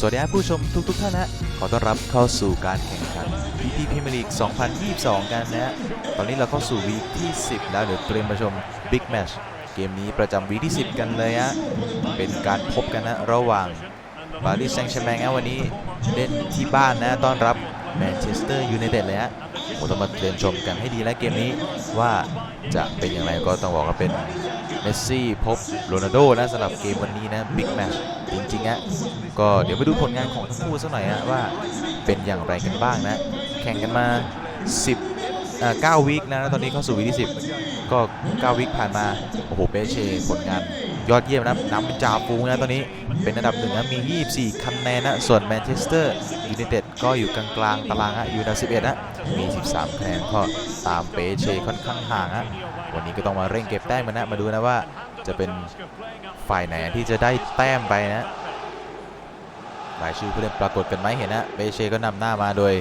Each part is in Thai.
สวัสดีครับผู้ชมทุกๆท่านนะขอต้อนรับเข้าสู่การแข่งขัน PP Premier League 2022 กันนะตอนนี้เราเข้าสู่วีคที่ 10 แล้วเดี๋ยวเตรียมมาชม Big Match เกมนี้ประจำวีคที่ 10 กันเลยฮะเป็นการพบกันนะระหว่างปารีสแซงต์แชร์แมงนะวันนี้เล่นที่บ้านนะต้อนรับแมนเชสเตอร์ยูไนเต็ดเลยฮะผมต้องมาเตรียมชมกันให้ดีและเกมนี้ว่าจะเป็นอย่างไรก็ต้องบอกว่าเป็นเมสซี่พบโรนัลโดนะสำหรับเกมวันนี้นะบิ๊กแมช จริงๆอะก็เดี๋ยวไปดูผลงานของทั้งคู่สักหน่อยฮะว่าเป็นอย่างไรกันบ้างนะ แข่งกันมา 10อ่า9วีคนะแล้วตอนนี้เข้าสู่วีคที่ 10 ก็ 9วีคผ่านมา โอ้โหเปเช่ผลงานยอดเยี่ยมนะนำเป็นจ่าฟูงนะตอนนี้เป็นอันดับหนึ่งนะมี 24 คะแนนนะ ส่วนแมนเชสเตอร์ยูไนเต็ดก็อยู่กลางๆตารางฮะอยู่อันดับ 11 นะ มี 13 คะแนนก็ตามเปเช่ค่อนข้างห่างฮะวันนี้ก็ต้องมาเร่งเก็บแต้มกันนะ มาดูนะว่าจะเป็น ฝ่ายไหนที่จะได้แต้มไปนะรายชื่อผู้เล่นปรากฏกันไหมเห็นนะเบเช่ก็นำหน้ามาโดย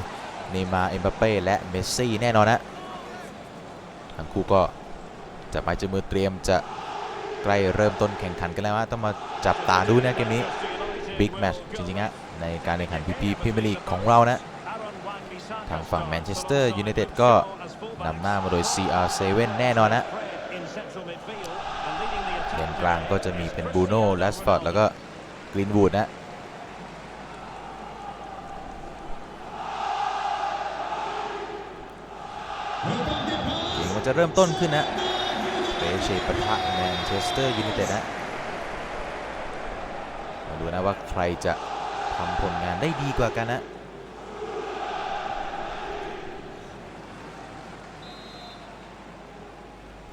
เนมาร์เอ็มบัปเป้และเมสซี่แน่นอนนะทั้งคู่ก็จะไปจะมือเตรียมจะใกล้เริ่มต้นแข่งขันกันแล้วนะต้องมาจับตาดูนะเกมนี้บิ๊กแมตช์จริงๆฮะในการแข่งขันพีพีพรีเมียร์ลีกของเรานะทางฝั่งแมนเชสเตอร์ยูไนเต็ดก็นำหน้ามาโดย CR7 แน่นอนนะ กลางก็จะมีเป็นบูโน่แลสฟอร์ดแล้วก็กรีนวูดนะเกมมันจะเริ่มต้นขึ้นนะเปเช่ปะทะแมนเชสเตอร์ยูไนเต็ดนะมาดูนะว่าใครจะทำผลงานได้ดีกว่ากันนะ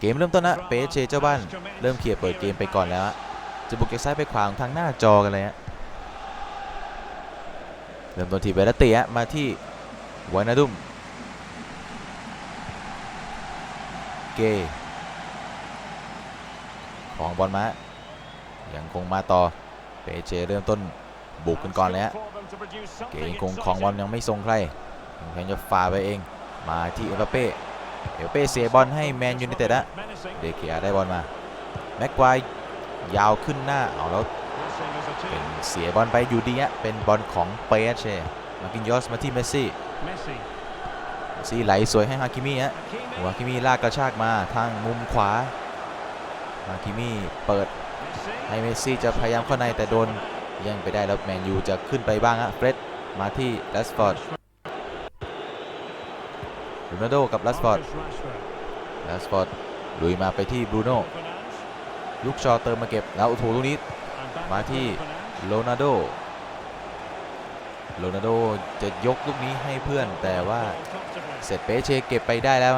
กมเริ่มต้นนะเปเชเจ้าบ้านเริ่มเคลียร์เปิดเกมไปก่อนแล้วจะบุกจากซ้ายไปขวาของทางหน้าจอกันเลยฮะเริ่มต้นที่เบลติฮะมาที่วานาดุมเกของบอลมายังคงมาต่อเปเชเริ่มต้นบุกกันก่อนเลยฮะเกยังคงของบอลยังไม่ทรงใครยังจะฝ่าไปเองมาที่เอ็มบัปเป้ เดี๋ยวเป้เสียบอลให้แมนยูไนเต็ดอะเดเกียได้บอลมาแม็กควายยาวขึ้นหน้าเอาแล้วเป็นเสียบอลไปอยู่ดีอะเป็นบอลของเปเช่มากินยอสมาที่เมสซี่เมสซี่ไหลสวยให้ฮาคิมิฮะหัวฮาคิมิลากกระชากมาทางมุมขวาฮาคิมิเปิดให้เมสซี่จะพยายามเข้าในแต่โดนย่งไปได้แล้วแมนยูจะขึ้นไปบ้างฮะเฟรดมาที่แรสฟอร์ด โรนัลโดกับแรสฟอร์ดแลสฟอร์ดลุยมาไปที่บรูโน่ลูกชอเติมมาเก็บแล้วโอ้โหลูกนี้มาที่โรนัลโดโรนัลโดจะยกลูกนี้ให้เพื่อนแต่ว่าเสร็จเปเชเก็บไปได้แล้ว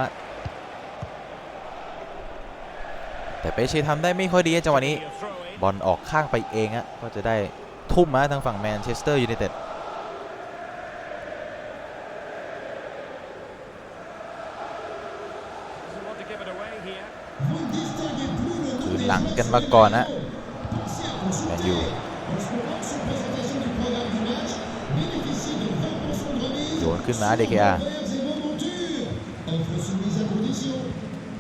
แต่เปเชทำได้ไม่ค่อยดีจังหวะนี้บอลออกข้างไปเองฮะก็จะได้ทุ่มมาทางฝั่งแมนเชสเตอร์ยูไนเต็ด คืนหลังกันมาก่อนนะแมนยูโยนขึ้นมาเดเคอา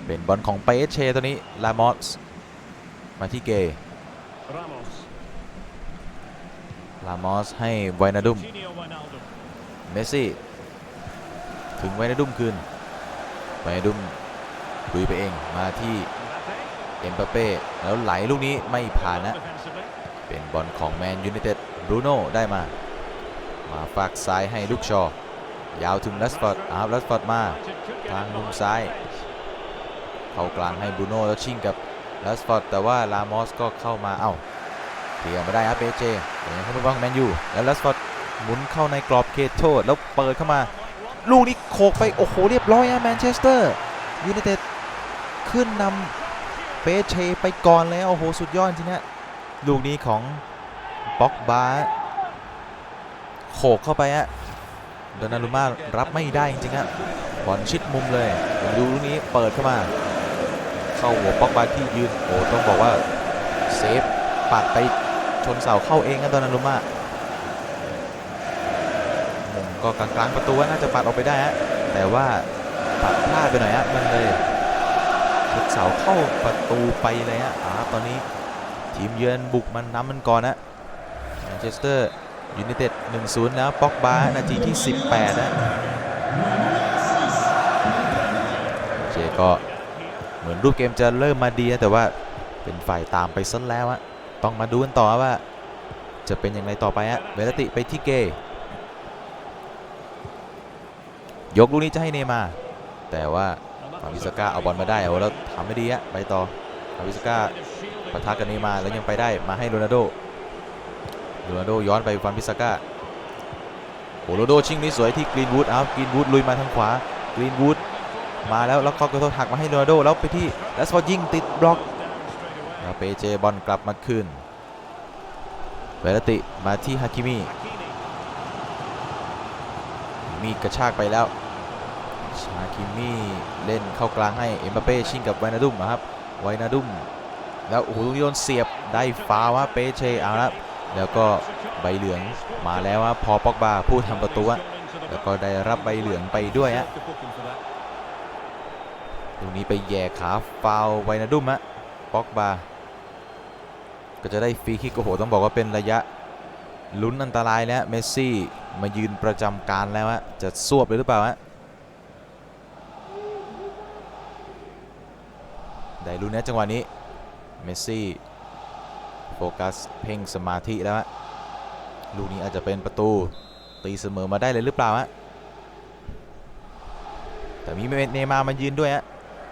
เป็นบอลของเปเชตัวนี้ ลามอส มาที่เกย์ลามอสให้ไวนาดุม เมสซี่ ถึงไวนาดุมคืนไวนาดุม ลุยไปเองมาที่เอ็มบัปเป้แล้วไหลลูกนี้ไม่ผ่านนะ เป็นบอลของแมนยูไนเต็ดบรูโน่ได้มา มาฝากซ้ายให้ลูกชอ ยาวถึงลัสฟอร์ดอาร์ลัสฟอร์ดมา ทางมุมซ้าย เข้ากลางให้บรูโน่แล้วชิงกับลัสฟอร์ดแต่ว่าลามอสก็เข้ามาเอ้าเคลียร์มาได้ครับเบเจยังเข้าไปบ้างแมนยูแล้วลัสฟอร์ดหมุนเข้าในกรอบเขตโทษแล้วเปิดเข้ามา ลูกนี้โขกไปโอ้โหเรียบร้อยอะแมนเชสเตอร์ยูไนเต็ด ขึ้นนำเปเชไปก่อนแล้ว โอ้โห สุดยอดจริงนะลูกนี้ของบ็อกบาโขกเข้าไปฮะโดนารุมารับไม่ได้จริงๆฮะบอลชิดมุมเลยดูลูกนี้เปิดเข้ามา เข้าหัวบ็อกบาที่ยืนโอ้ต้องบอกว่าเซฟปัดไปชนเสาเข้าเองนะโดนารุมามุมก็กลางๆประตูน่าจะปัดออกไปได้ฮะแต่ว่าปัดพลาดไปหน่อยฮะมันเลย ทุกเสาเข้าประตูไปเลยฮะอ่าตอนนี้ทีมเยือนบุกมันนำมันก่อนนะแมนเชสเตอร์ยูไนเต็ด1-0แล้วป็อกบานาทีที่ 18 นะเจก็เหมือนรูปเกมจะเริ่มมาดีนะแต่ว่าเป็นฝ่ายตามไปซะแล้วอะต้องมาดูกันต่อว่า จะเป็นอย่างไรต่อไปฮะเวลติไปที่เกยกลูกนี้จะให้เนมา แต่ว่า ฟาบิสก้าเอาบอลมาได้โอ้แล้วทำไม่ดีฮะไปต่อฟาบิสก้าปะทะกันนย์มาแล้วยังไปได้มาให้โรนัลโดโรนัลโดย้อนไปฟาบิสก้าโอ้โรนัลโดชิงนี้สวยที่กรีนวูดเอากรีนวูดลุยมาทางขวากรีนวูดมาแล้วแล้วเขากระโดดหักมาให้โรนัลโดแล้วไปที่แล้วสกอยิงติดบล็อกแล้วเปเจบอลกลับมาคืนเวลติมาที่ฮาคิมิมีกระชากไปแล้ว คิมมี่เล่นเข้ากลางให้เอ็มบัปเป้ชิงกับไวนาดุมนะครับไวนาดุมแล้วโอ้โหตรงนี้โดนเสียบได้ฟาวว่าเปเชเอาละแล้วก็ใบเหลืองมาแล้วว่าพอปอกบาผู้ทำประตูแล้วก็ได้รับใบเหลืองไปด้วยฮะตรงนี้ไปแย่ขาฟาวไวนาดุมฮะปอกบาก็จะได้ฟรีคิกโอ้โหต้องบอกว่าเป็นระยะลุ้นอันตรายแล้วเมสซี่มายืนประจำการแล้วฮะจะสวบเลยหรือเปล่าฮะ ได้ลุ้นะจังหวะนี้ เมสซี่ โฟกัส เพ่งสมาธิแล้วฮะลูกนี้อาจจะเป็นประตู ตีเสมอมาได้เลยหรือเปล่าฮะแต่มีเนมามายืนด้วยฮะ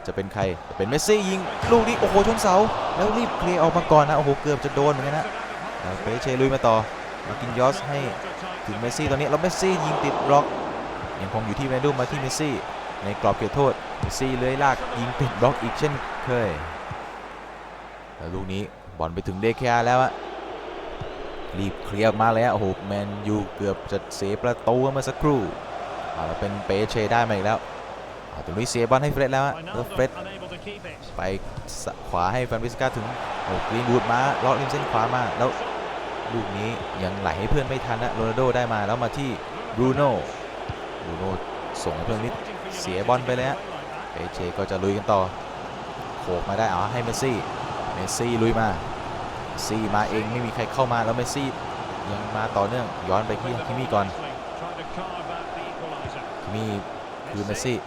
จะเป็นใครจะเป็นเมสซี่ยิงลูกนี้โอ้โหชนเสา แล้วรีบเคลียร์ออกมาก่อนนะโอ้โหเกือบจะโดนเหมือนกันนะเปเชลุยมาต่อมากินยอสให้ถึงเมสซี่ตอนนี้แล้วเมสซี่ยิงติดบล็อกยังคงอยู่ที่แมนดูมาที่เมสซี่ในกรอบเขตโทษเมสซี่เลื้อยลากยิงติดบล็อกอีกเช่น เคยแล้วลูกนี้บอลไปถึงเดคอาแล้วอะรีบเคลียร์มาเลยอะโอ้โหแมนยูเกือบจะเสียประตูเมื่อสักครู่เอาเป็นเปเชได้มาอีกแล้วเอาตรงนี้เสียบอลให้เฟรดแล้วอะแล้วเฟรดไปขวาให้แฟนวิสกาถึงโอ้กรีนบูดมาเลาะริมเส้นขวามาแล้วลูกนี้ยังไหลให้เพื่อนไม่ทันนะโรนัลโดได้มาแล้วมาที่บรูโน่บรูโน่ส่งให้เพื่อนนิดเสียบอลไปเลยฮะเปเชก็จะลุยกันต่อ โขกมาได้เอาให้เมสซี่เมสซี่ลุยมาซี่มาเองไม่มีใครเข้ามาแล้วเมสซี่ยังมาต่อเนื่องย้อนไปที่คิมี่ก่อนคิมี่คือเมสซี่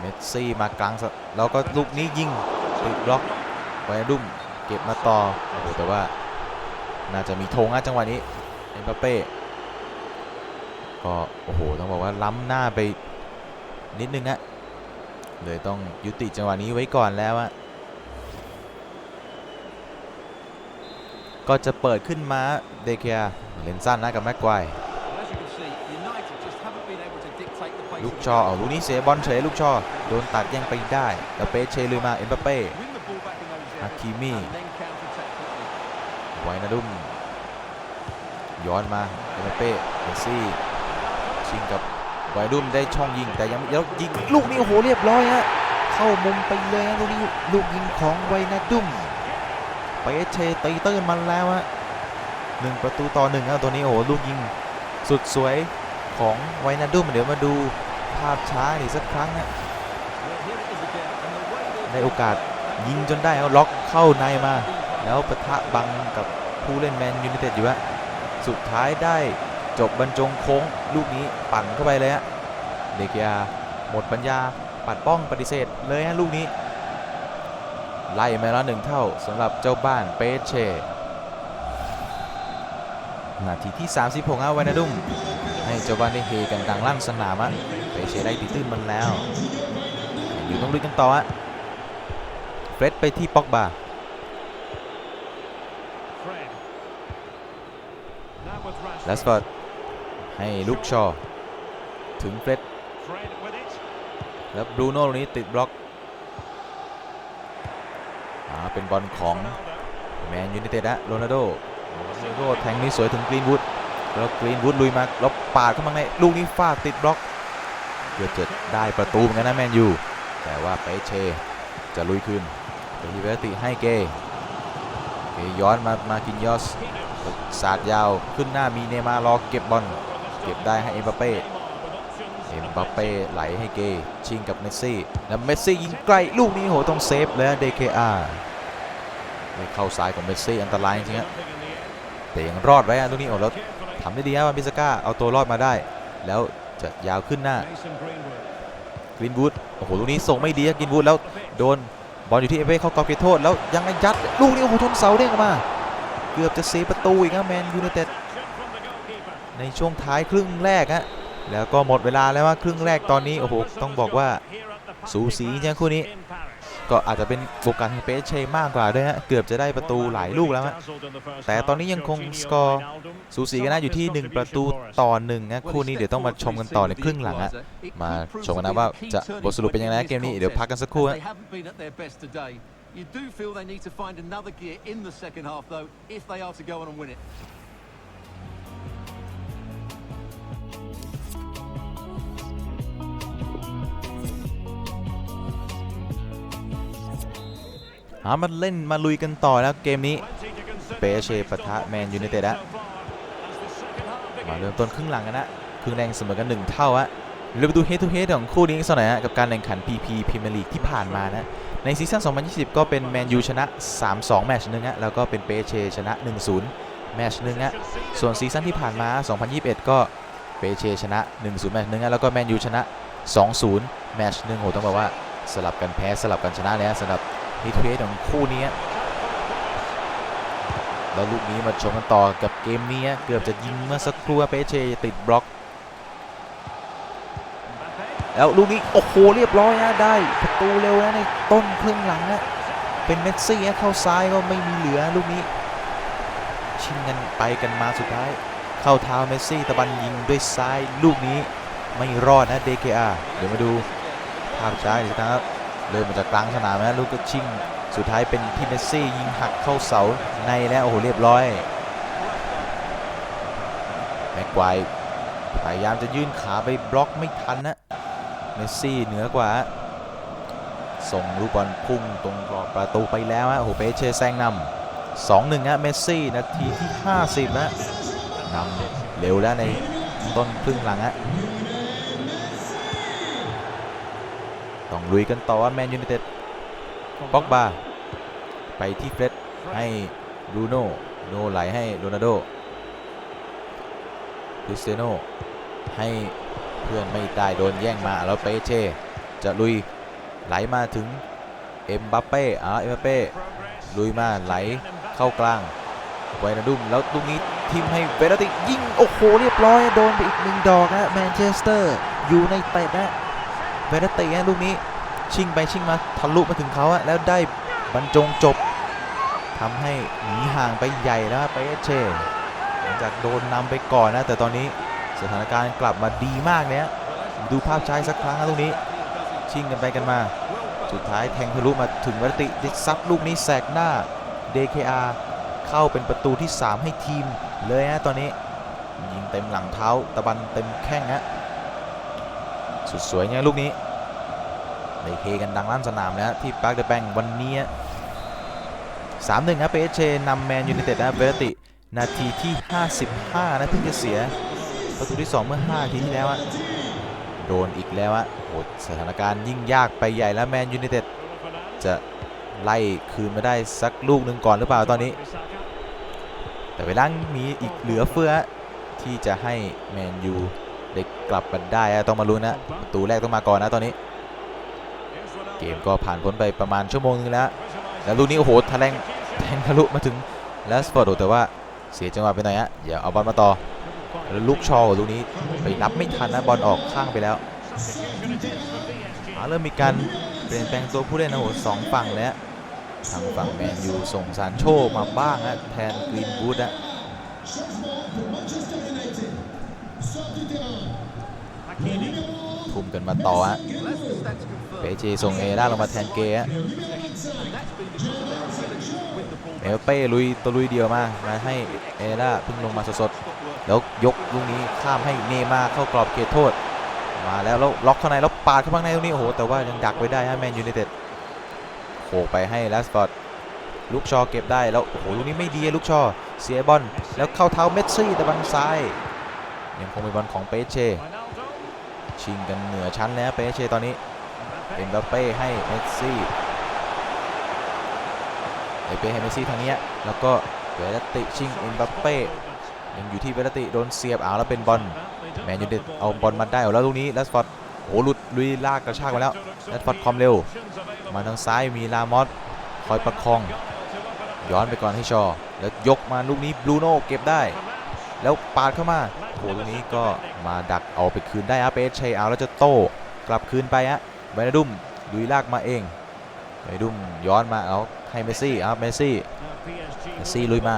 เมสซี่มากลางสแล้วก็ลูกนี้ยิงติดบล็อกไวดุมเก็บมาต่อโอ้โหแต่ว่าน่าจะมีธงอะจังหวะนี้เอ็มบัปเป้ก็โอ้โหต้องบอกว่าล้ำหน้าไปนิดนึงอะ เลยต้องยุติจังหวะนี้ไว้ก่อนแล้วอะก็จะเปิดขึ้นมาเดเคียเลนสั้นนะกับแม็กควายลูกชอเอาลูกนี้เสียบอลเฉยลูกชอโดนตัดย่งไปได้แล้วเปเชลือมาเอ็มบัปเป้ฮาคิมิไวนาดุมย้อนมาเอ็มบัปเป้เมซี่ชิงกับ ไวดุมได้ช่องยิงแต่ยังแล้วยิงลูกนี้โอ้โหเรียบร้อยฮะเข้ามุมไปเลยฮะลูกนี้ลูกยิงของไวนาดุมไปเชตีเตอร์มันแล้วฮะหนึ่งประตูต่อหนึ่งครับตัวนี้โอ้โหลูกยิงสุดสวยของไวนาดุมเดี๋ยวมาดูภาพช้าอีกสักครั้งนะได้โอกาสยิงจนได้เอาล็อกเข้าในมา แล้วปะทะบังกับผู้เล่นแมนยูไนเต็ดอยู่ฮะสุดท้ายได้ จบบรรจงโค้งลูกนี้ปั่นเข้าไปเลยฮะเดกียหมดปัญญาปัดป้องปฏิเสธเลยฮะลูกนี้ ไล่มาแล้วหนึ่งเท่าสำหรับเจ้าบ้านเปเชนาทีที่ 36ฮะวานาดุมให้เจ้าบ้านได้เฮกันดังลั่นสนามอะเปเชได้ตีตื้นมันแล้ว อยู่ต้องลุยกันต่อฮะเฟรดไปที่ป็อกบาแลสฟอร์ด ให้ลูกชอ ถึงเฟรดแล้วบรูโน่ตรงนี้ติดบล็อกอาเป็นบอลของแมนยูไนเต็ดนะโรนัลโดโรนัลโดแทงนี้สวยถึงกรีนวูดแล้วกรีนวูดลุยมาแล้วปาดเข้ามาในลูกนี้ฟาดติดบล็อกเกือบจะได้ประตูเหมือนกันนะแมนยูแต่ว่าเปเชจะลุยคืนเดลิเวติให้เกเกย้อนมามากินยอสสาดยาวขึ้นหน้ามีเนมาร์รอเก็บบอล เก็บได้ให้เอ็มบัปเป้เอ็มบัปเป้ไหลให้เกชิงกับเมสซี่แล้วเมสซี่ยิงไกลลูกนี้โหต้องเซฟแล้ว DKR ไม่เข้าซ้ายของเมสซี่อันตรายจริงๆฮะแต่ยังรอดไว้อะลูกนี้โอ้แล้วทำได้ดีนะวันพิสก้าเอาตัวรอดมาได้ แล้วจะยาวขึ้นหน้ากรีนวูดโอ้โหลูกนี้ส่งไม่ดีกรีนวูดแล้วโดนบอลอยู่ที่เอเว่เข้ากรอบเขตโทษแล้วยังยัดลูกนี้โอ้โหทนเสาเด้งออกมา เกือบจะเซฟประตูอีกนะแมนยูไนเต็ด ในช่วงท้ายครึ่งแรกฮะแล้วก็หมดเวลาแล้วว่าครึ่งแรกตอนนี้โอ้โหต้องบอกว่าสูสีจริงคู่นี้ ก็อาจจะเป็นโอกาสของเปเช่มากกว่าด้วยฮะเกือบจะได้ประตูหลายลูกแล้วฮะแต่ตอนนี้ยังคงสกอร์สูสีกันนะอยู่ที่ 1 ประตูต่อหนึ่งนะคู่นี้เดี๋ยวต้องมาชมกันต่อในครึ่งหลังอะมาชมกันนะว่าจะบทสรุปเป็นยังไงเกมนี้เดี๋ยวพักกันสักครู่ฮะ You do feel they need to find another gear in the second half, though, if they are to go on and win it. หามาเล่นมาลุยกันต่อแล้วเกมนี้เปเชปะทะแมนยูไนเต็ดอะมาเริ่มต้นครึ่งหลังกันนะครึ่งแรงเสมอกันหนึ่งเท่าอะเราไปดูเฮดทูเฮดของคู่นี้สักหน่อยฮะกับการแข่งขัน PP พรีเมียร์ลีกที่ผ่านมานะในซีซั่น 2020 ก็เป็นแมนยูชนะ 3-2 แมตช์หนึงฮะแล้วก็เป็นเปเชชนะ 1-0 แมตช์หนึงฮะส่วนซีซั่นที่ผ่านมา 2021 ก็เปเชชนะ 1-0 แมตช์หนึงฮะแล้วก็แมนยูชนะ 2-0 แมตช์หนึงโหต้องบอกว่าสลับกันแพ้สลับกันชนะเลยฮะสำหรับ ฮิตเทสของคู่นี้แล้วลูกนี้มาชมกันต่อกับเกมนี้เกือบจะยิงเมื่อสักครู่เปเชติดบล็อก แล้วลูกนี้โอ้โหเรียบร้อยนะได้ประตูเร็วนะในต้นครึ่งหลังนะเป็นเมสซี่เข้าซ้ายก็ไม่มีเหลือลูกนี้ ชิงกันไปกันมาสุดท้าย เข้าเท้าเมสซี่ตะบันยิงด้วยซ้ายลูกนี้ไม่รอดนะ DKR เดี๋ยวมาดูภาพช้าอีกครับ เริ่มมาจากกลางสนามนะลูกก็ชิงสุดท้ายเป็นที่เมสซี่ยิงหักเข้าเสาในแล้วโอ้โหเรียบร้อยแม็กไกว์พยายามจะยื่นขาไปบล็อกไม่ทันนะเมสซี่เหนือกว่า ส่งลูกบอลพุ่งตรงกรอบประตูไปแล้วฮะโอ้โหเปเช่แซงนำสองหนึ่งฮะเมสซี่นาทีที่ 50นะนำเร็วแล้วในต้นครึ่งหลังฮะ ต้องลุยกันต่อว่าแมนยูไนเต็ดป็อกบาไปที่เฟร็ดให้บรูโน่โนไหลให้โรนัลโดคริสเตียโนให้เพื่อนไม่ได้โดนแย่งมาแล้วเปเช่จะลุยไหลมาถึงเอ็มบัปเป้อ่าเอ็มบัปเป้ลุยมาไหลเข้ากลางไวนาดุมแล้วตรงนี้ทีมให้เวลาติยิงโอ้โหเรียบร้อยโดนไปอีกหนึ่งดอกฮะแมนเชสเตอร์อยู่ในเตะนะ เวเนเตีลูกนี้ชิงไปชิงมาทะลุมาถึงเขาอะแล้วได้บรรจงจบทำให้หนีห่างไปใหญ่แล้วไปเช่หลังจากโดนนำไปก่อนนะ แต่ตอนนี้สถานการณ์กลับมาดีมากเนี่ยดูภาพช้าอีกสักครั้งนะลูกนี้ ชิงกันไปกันมา สุดท้ายแทงทะลุมาถึงเวเนติดิซับลูกนี้แสกหน้า DKR เข้าเป็นประตูที่ 3 ให้ทีมเลยนะตอนนี้ยิงเต็มหลังเท้าตะบันเต็มแข้งฮะ สุดสวยเนี่ยลูกนี้ได้เคกันดังลั่นสนามแล้วที่ปาร์คเดอะแบงวันนี้สามหนึ่งครับเปเชนำแมนยูไนเต็ดนะเวลติ นาทีที่ 55 นะเพิ่งจะเสีย ประตูที่ 2 เมื่อ5นาทีที่แล้วอะโดนอีกแล้วอะโหสถานการณ์ยิ่งยากไปใหญ่แล้วแมนยูไนเต็ดจะไล่คืนมาได้สักลูกหนึ่งก่อนหรือเปล่าตอนนี้ แต่เวลามีอีกเหลือเฟือที่จะให้แมนยู ได้กลับกันได้ต้องมาลุ้นนะประตูแรกต้องมาก่อนนะตอนนี้ เกมก็ผ่านพ้นไปประมาณชั่วโมงนึงแล้ว แล้วลูกนี้โอ้โหทะแลงแทงทะลุมาถึงแลสฟอร์ดแต่ว่าเสียจังหวะไปหน่อยฮะเดี๋ยวเอาบอลมาต่อแล้วลูกชอลูกนี้ไปรับไม่ทันนะบอลออกข้างไปแล้วอ่าเริ่มมีการเปลี่ยนแปลงตัวผู้เล่นนะโอ้โหสองฝั่งแล้วทางฝั่งแมนยูส่งซานโชมาบ้างฮะแทนกรีนบูดอะ ทุ่มกันมาต่อฮะเปเจส่งเอล่าลงมาแทนเกฮะเอลเป้ลุยตัวลุยเดียวมา มาให้เอล่าพิ่งลงมาสดๆ แล้วยกลูกนี้ข้ามให้เนมาเข้ากรอบเขตโทษ มาแล้วแล้วล็อกข้าในแล้วปาดเข้าข้างในตรงนี้โอ้โหแต่ว่ายังดักไว้ได้ฮะแมนยูไนเต็ดโขกไปให้แลสฟอร์ดลูกชอเก็บได้แล้วโอ้โหลูกนี้ไม่ดีลูกชอเสียบอลแล้วเข้าเท้าเมสซี่ต่บังซ้ายยังคงเป็นบอลของเปเช ชิงกันเหนือชั้นแล้วเปเชตอนนี้เอ็มบัปเป้ให้เมสซี่เอเป้ให้เมสซี่ทางเนี้ยแล้วก็เวลติชิงเอ็มบัปเป้ยังอยู่ที่เวลติโดนเสียบเอาแล้วเป็นบอลแมนยูเด็ดเอาบอลมาได้เอาแล้วลูกนี้แรชฟอร์ดโอ้โหหลุดลุยลากกระชากมาแล้วแรชฟอร์ดความเร็ว มาทางซ้ายมีลามอสคอยประคอง ย้อนไปก่อนให้ชอ แล้วยกมาลูกนี้บรูโน่เก็บได้ แล้วปาดเข้ามา โอ้โหลูกนี้ก็มาดักเอาไปคืนได้ครับเปเชเอาแล้วจะโต้กลับคืนไปฮะเบนาดุมลุยลากมาเองเบนดุมย้อนมาเอาให้เมสซี่เอาเมสซี่เมสซี่ลุยมา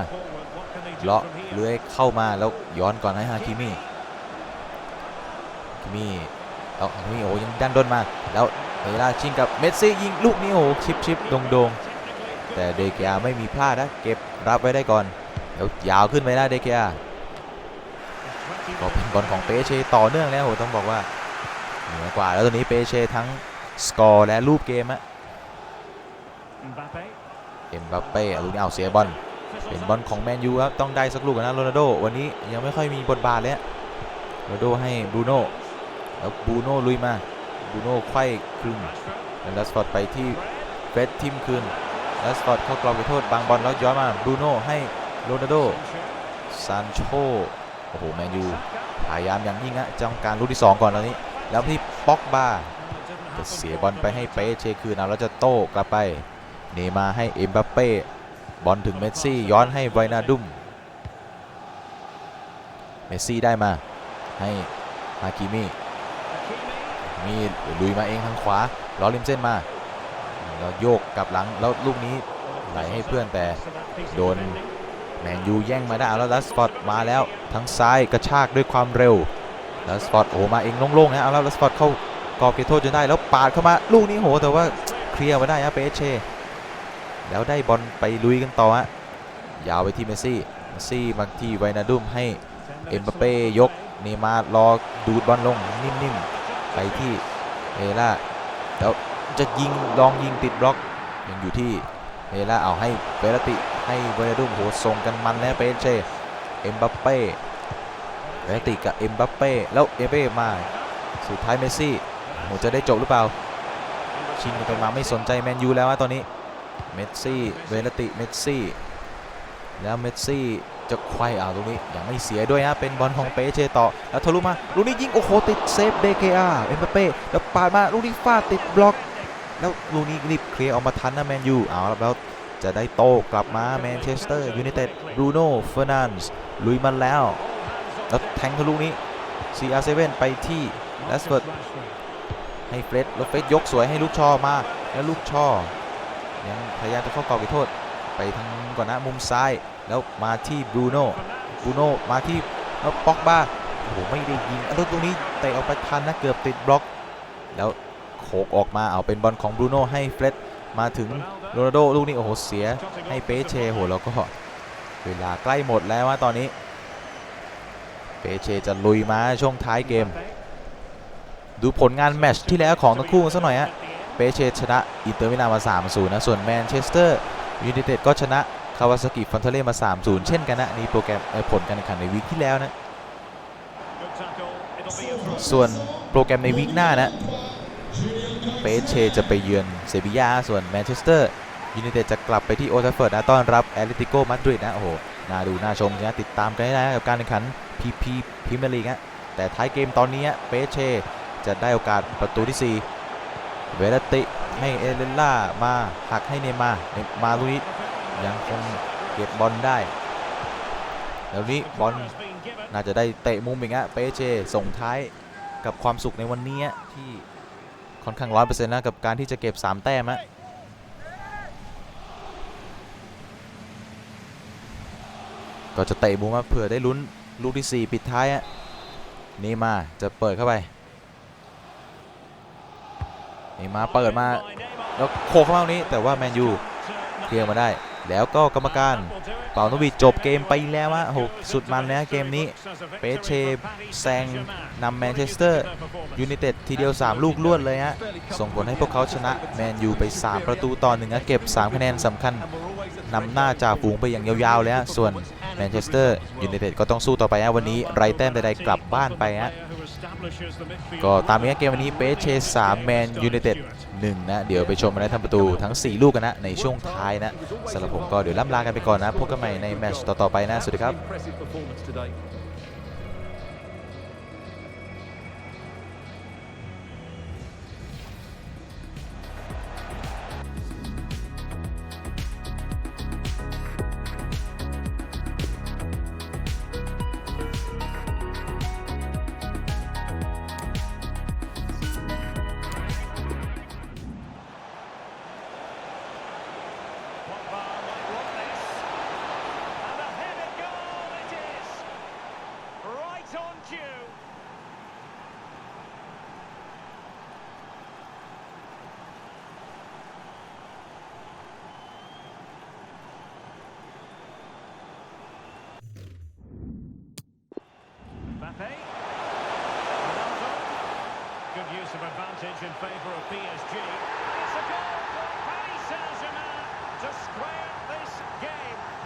เลาะเลื้อยเข้ามาแล้วย้อนก่อนให้ฮาคิมิคิมิเอาฮาคิมิโอ้ยังดันด้นมาแล้วเอล่าชิงกับเมสซี่ยิงลูกนี้โอ้ชิปชิปโดงโดงแต่เดเกียไม่มีพลาดนะเก็บรับไว้ได้ก่อนเดี๋ยวยาวขึ้นไปได้เดเกีย ก็เป็นบอลของเปเชต่อเนื่องแล้วโหต้องบอกว่าเหนือกว่าแล้วตอนนี้เปเชทั้งสกอร์และรูปเกมอะเอ็มบัปเป้เอาลูกนี้เอาเสียบอลเป็นบอลของแมนยูครับต้องได้สักลูกนะโรนัลโดวันนี้ยังไม่ค่อยมีบทบาทเลยอะโรนัลโดให้บรูโน่แล้วบรูโน่ลุยมาบรูโน่ไขว้ครึ่งแล้วลัสฟอร์ดไปที่เฟรดทิมคืนลัสฟอร์ดเข้ากรอบไปโทษบางบอลแล้วย้อนมาบรูโน่ให้โรนัลโดซานโช โอ้โหแมนยูพยายามอย่างยิ่งอะจ้องการลูกที่ 2 ก่อนตอนนี้ แล้วที่ป็อกบาจะเสียบอลไปให้เปเชคืนเอาแล้วจะโต้กลับไป เนมาให้เอ็มบัปเป้บอลถึงเมสซี่ย้อนให้ไวนาดุมเมสซี่ได้มาให้ฮากิมิมีลุยมาเองทางขวาล้อริมเส้นมาแล้วโยกกลับหลังแล้วลูกนี้ไหลให้เพื่อนแต่โดน แมนยูแย่งมาได้แล้วลัสฟอร์ดมาแล้วทางซ้ายกระชากด้วยความเร็วลัสฟอร์ดโอ้มาเองโล่งๆนะเอาแล้วลัสฟอร์ดเข้ากรอบเขตโทษจนได้แล้วปาดเข้ามาลูกนี้โหแต่ว่าเคลียร์มาได้นะเปเชแล้วได้บอลไปลุยกันต่อฮะยาวไปที่เมสซี่เมสซี่มางที่ไวนาดุมให้เอ็มบัปเป้ยกเนมาร์รอดูดบอลลงนิ่มๆไปที่เอล่าแล้วจะยิงลองยิงติดบล็อกยังอยู่ที่เอล่าเอาให้เวลติ ให้ไวนาดุมโหส่งกันมันแล้วเปเช่เอ็มบัปเป้เวลติกับเอ็มบัปเป้แล้วเอเป้มา สุดท้ายเมสซี่โหจะได้จบหรือเปล่า ชิงกันไปมาไม่สนใจแมนยูแล้วอะตอนนี้เมสซี่เวลติเมสซี่แล้วเมสซี่จะไขว้เอาตรงนี้ยังไม่เสียด้วยฮะเป็นบอลของเปเชต่อแล้วทะลุมาลูกนี้ยิงโอ้โหติดเซฟเดเกอาเอ็มบัปเป้แล้วปาดมาลูกนี้ฟาดติดบล็อก แล้วลูกนี้รีบเคลียร์ออกมาทันนะแมนยูเอาแล้ว จะได้โต้กลับมาแมนเชสเตอร์ยูไนเต็ดบรูโน่เฟอร์นันส์ลุยมันแล้วแล้วแทงทะลุนี้ CR7 ไปที่แลสเฟิร์ดให้เฟรดแล้วเฟรดยกสวยให้ลูกชอมาแล้วลูกชอยังพยายามจะเข้ากรอบเขตโทษ ไปทางก่อนนะมุมซ้ายแล้วมาที่บรูโน่บรูโน่มาที่แล้วป็อกบ้าโอ้โหไม่ได้ยิงแล้วตรงนี้เตะออกไปทันนะเกือบติดบล็อก แล้วโขกออกมาเอาเป็นบอลของบรูโน่ให้เฟรด มาถึงโรนัลโดลูกนี้โอ้โหเสียให้เปเชโหแล้วก็เวลาใกล้หมดแล้วว่าตอนนี้ เปเชจะลุยมาช่วงท้ายเกม ดูผลงานแมตช์ที่แล้วของทั้งคู่กันสักหน่อยฮะเปเชชนะอินเตอร์มิลานมา3-0นะส่วนแมนเชสเตอร์ยูไนเต็ดก็ชนะคาวาซากิฟอนเทเล่มา 3-0 เช่นกันนะนี่โปรแกรมผลการแข่งขันในวีคที่แล้วนะ ส่วนโปรแกรมในวีคหน้านะ เปเชจะไปเยือนเซบียาส่วนแมนเชสเตอร์ยูไนเต็ดจะกลับไปที่โอลด์แทาฟเฟิร์ดนะต้อนรับแอตเลติโกมาดริดนะโอ้โหน่าดูน่าชมนะติดตามกันได้นะกับการแข่งขันพีพีพรีเมียร์ลีกฮะแต่ท้ายเกมตอนนี้เปเชจะได้โอกาสประตูที่ 4 เวลติให้เอเลนล่ามาหักให้เนมาเนมาลุยยังคงเก็บบอลได้แล้วนี้บอลน่าจะได้เตะมุมอีกฮะเปเชส่งท้ายกับความสุขในวันนี้ที่ ค่อนข้างร้อยเปอร์เซ็นต์นะกับการที่จะเก็บ 3 แต้มฮะก็จะเตะมุมมาเผื่อได้ลุ้นลูกที่ 4 ปิดท้ายฮะนี่มาจะเปิดเข้าไปนี่มาเปิดมาแล้วโคเข้ามาตรงนี้แต่ว่าแมนยูเคลียร์มาได้ แล้วก็กรรมการเป่านวีจบเกมไปแล้วฮะโหสุดมันนะเกมนี้เปเชแซงนำแมนเชสเตอร์ยูไนเต็ดทีเดียว 3 ลูกรวดเลยฮะส่งผลให้พวกเขาชนะแมนยูไป 3 ประตูต่อหนึ่งนะเก็บ 3 คะแนนสำคัญนำหน้าจ่าฝูงไปอย่างยาวๆเลยฮะส่วนแมนเชสเตอร์ยูไนเต็ดก็ต้องสู้ต่อไปฮะวันนี้ไรแต้มใดๆกลับบ้านไปฮะก็ตามนี้เกมวันนี้เปเช3แมนยูไนเต็ด 1 นะ เดี๋ยวไปชมกันนะทำประตูทั้ง 4 ลูกกันนะ ในช่วงท้ายนะสำหรับผมก็เดี๋ยวล่ำลากันไปก่อนนะพบกันใหม่ในแมตช์ต่อๆไปนะ สวัสดีครับ advantage in favour of PSG. It's a goal for Paris Saint-Germain to square this game.